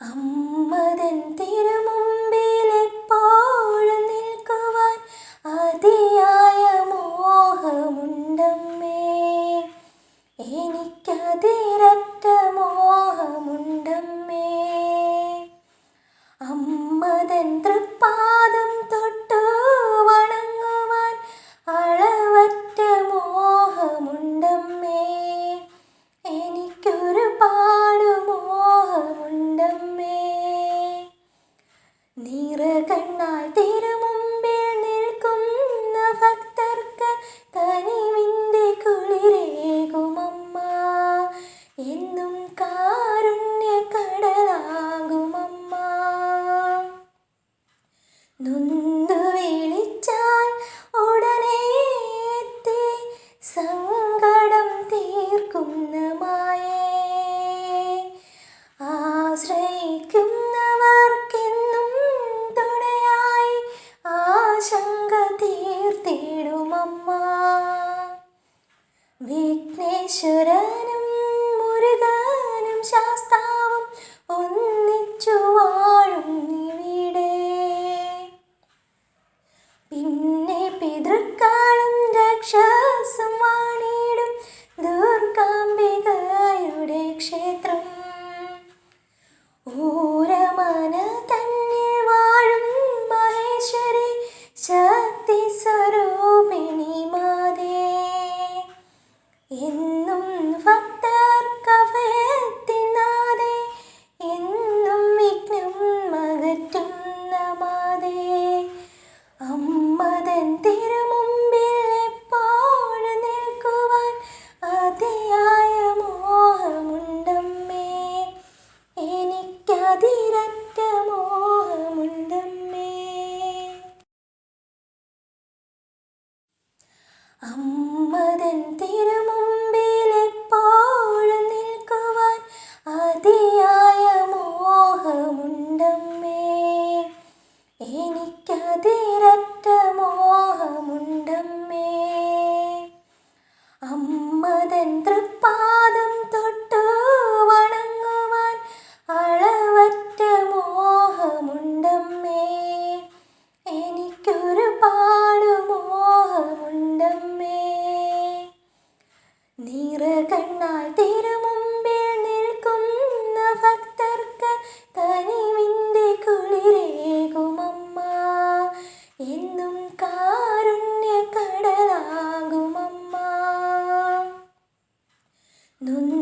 അമ്മതൻ തിരുമുമ്പിലെപ്പോഴും വിഘ്നേശ്വരനും മുരുകാനും ശാസ്താവും ধন্যবাদ